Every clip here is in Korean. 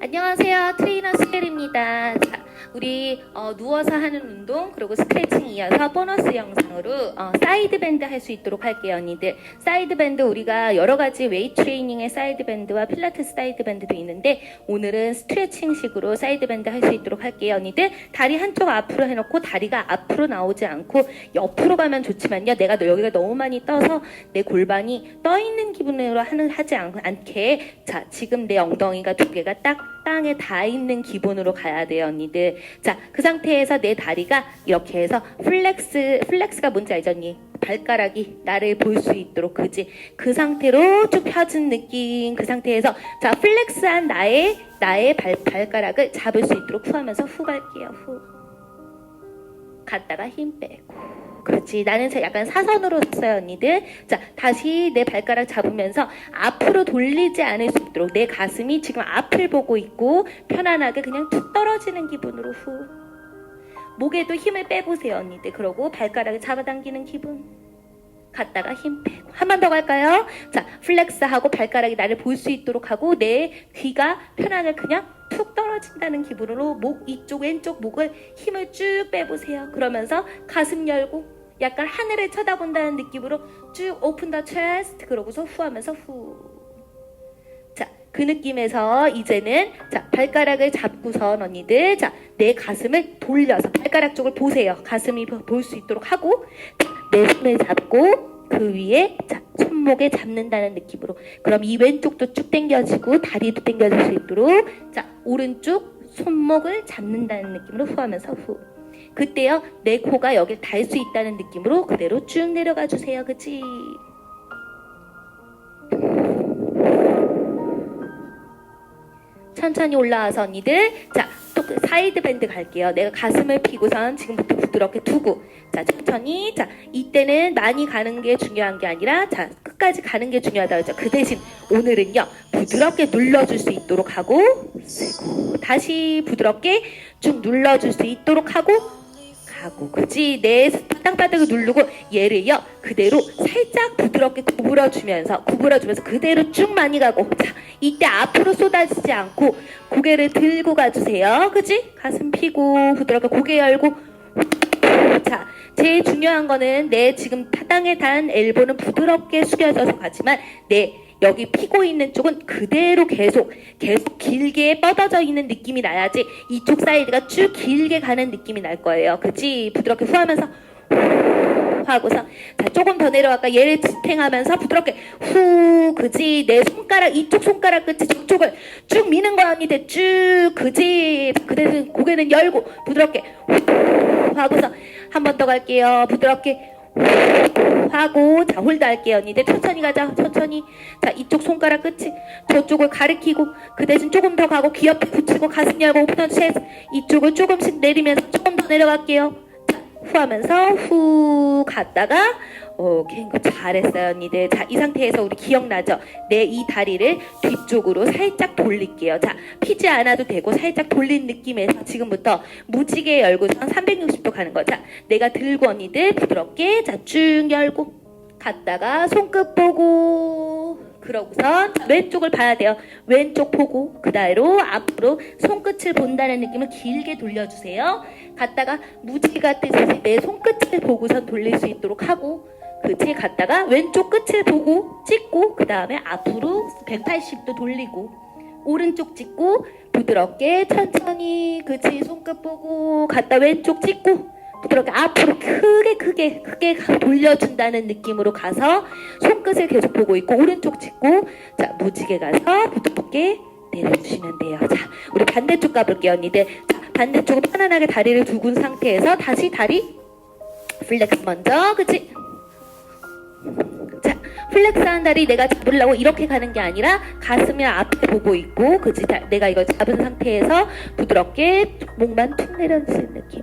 안녕하세요. 트레이너 스텔입니다. 자, 우리 어, 누워서 하는 운동 그리고 스트레칭 이어서 보너스 영상으로 어, 사이드 밴드 할 수 있도록 할게요, 언니들. 사이드 밴드 우리가 여러 가지 웨이 트레이닝의 사이드 밴드와 필라테스 사이드 밴드도 있는데 오늘은 스트레칭 식으로 사이드 밴드 할 수 있도록 할게요, 언니들. 다리 한쪽 앞으로 해놓고 다리가 앞으로 나오지 않고 옆으로 가면 좋지만요. 내가 너- 여기가 너무 많이 떠서 내 골반이 떠 있는 기분으로 하는 하지 않, 않게 자 지금 내 엉덩이가 두 개가 딱 땅에 닿아 있는 기분으로 가야 돼요 언니들. 자 그 상태에서 내 다리가 이렇게 해서 플렉스 플렉스가 뭔지 알죠 언니? 발가락이 나를 볼 수 있도록 그지? 그 상태로 쭉 펴진 느낌. 그 상태에서 자 플렉스한 나의 나의 발, 발가락을 잡을 수 있도록 후 하면서 후 갈게요 후. 갔다가 힘 빼고 그렇지. 나는 사- 약간 사선으로 섰어요, 언니들. 자, 다시 내 발가락 잡으면서 앞으로 돌리지 않을 수 있도록 내 가슴이 지금 앞을 보고 있고 편안하게 그냥 툭 떨어지는 기분으로 후. 목에도 힘을 빼보세요, 언니들. 그러고 발가락을 잡아당기는 기분. 갔다가 힘 빼고. 한 번 더 갈까요? 자, 플렉스하고 발가락이 나를 볼 수 있도록 하고 내 귀가 편하게 그냥 툭 떨어진다는 기분으로 목 이쪽 왼쪽 목을 힘을 쭉 빼보세요. 그러면서 가슴 열고 약간 하늘을 쳐다본다는 느낌으로 쭉 오픈 더 체스트 그러고서 후 하면서 후. 자, 그 느낌에서 이제는 자, 발가락을 잡고선 언니들 자, 내 가슴을 돌려서 발가락 쪽을 보세요. 가슴이 볼 수 있도록 하고 자, 내 손을 잡고 그 위에 자, 손목에 잡는다는 느낌으로 그럼 이 왼쪽도 쭉 당겨지고 다리도 당겨질 수 있도록 자, 오른쪽 손목을 잡는다는 느낌으로 후 하면서 후. 그때요 내 코가 여길 닿을 수 있다는 느낌으로 그대로 쭉 내려가 주세요 그치? 천천히 올라와서 언니들 자또 그 사이드 밴드 갈게요. 내가 가슴을 피고선 지금부터 부드럽게 두고. 자 천천히. 자 이때는 많이 가는 게 중요한 게 아니라 자 끝까지 가는 게 중요하다 그죠. 그 대신 오늘은요 부드럽게 눌러줄 수 있도록 하고 쓰고 다시 부드럽게 쭉 눌러줄 수 있도록 하고 가고 그지 내 땅바닥을 누르고 얘를요 그대로 살짝 부드럽게 구부러주면서 구부러주면서 그대로 쭉 많이 가고 자 이때 앞으로 쏟아지지 않고 고개를 들고 가주세요. 그지? 가슴 피고 부드럽게 고개 열고. 자 제일 중요한 거는 내 지금 땅에 닿은 엘보는 부드럽게 숙여져서 가지만 내 여기 피고 있는 쪽은 그대로 계속 계속 길게 뻗어져 있는 느낌이 나야지 이쪽 사이드가 쭉 길게 가는 느낌이 날 거예요. 그치? 부드럽게 후하면서 후 하고서 자 조금 더 내려갈까 얘를 지탱하면서 부드럽게 후 그지 내 손가락 이쪽 손가락 끝이 저쪽을 쭉 미는 거야 언니들 쭉 그지 그대로 고개는 열고 부드럽게 후 하고서 한 번 더 갈게요 부드럽게 하고 자 홀드 할게요 언니들 천천히 가자. 천천히. 자 이쪽 손가락 끝이 저쪽을 가리키고 그 대신 조금 더 가고 귀 옆에 붙이고 가슴 열고 오픈 체스 이쪽을 조금씩 내리면서 조금 더 내려갈게요. 자, 후 하면서 후 갔다가 오케이 이거 잘했어요 언니들. 자 이 상태에서 우리 기억나죠? 내 이 다리를 뒤쪽으로 살짝 돌릴게요. 자 피지 않아도 되고 살짝 돌린 느낌에서 지금부터 무지개 열고선 360도 가는 거 자 내가 들고 언니들 부드럽게 자 쭉 열고 갔다가 손끝 보고 그러고선 왼쪽을 봐야 돼요. 왼쪽 보고 그다음으로 앞으로 손끝을 본다는 느낌을 길게 돌려주세요. 갔다가 무지개 같듯이 내 손끝을 보고선 돌릴 수 있도록 하고 그치 갔다가 왼쪽 끝을 보고 찍고 그 다음에 앞으로 180도 돌리고 오른쪽 찍고 부드럽게 천천히 그치 손끝 보고 갔다 왼쪽 찍고 부드럽게 앞으로 크게 크게 크게 돌려준다는 느낌으로 가서 손끝을 계속 보고 있고 오른쪽 찍고 자 무지개 가서 부드럽게 내려주시면 돼요. 자 우리 반대쪽 가볼게요 언니들. 자 반대쪽은 편안하게 다리를 두군 상태에서 다시 다리 플렉스 먼저 그치 자, 플렉스 한 다리 내가 잡으려고 이렇게 가는 게 아니라 가슴이 앞에 보고 있고, 그치? 다- 내가 이걸 잡은 상태에서 부드럽게 목만 툭 내려주는 느낌.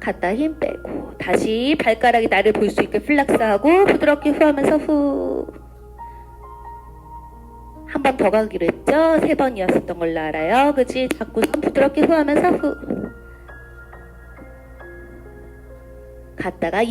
갔다 힘 빼고, 다시 발가락이 나를 볼 수 있게 플렉스하고, 부드럽게 후하면서 후. 한 번 더 가기로 했죠? 세 번이었었던 걸로 알아요. 그치? 자꾸 부드럽게 후하면서 후. 갔다가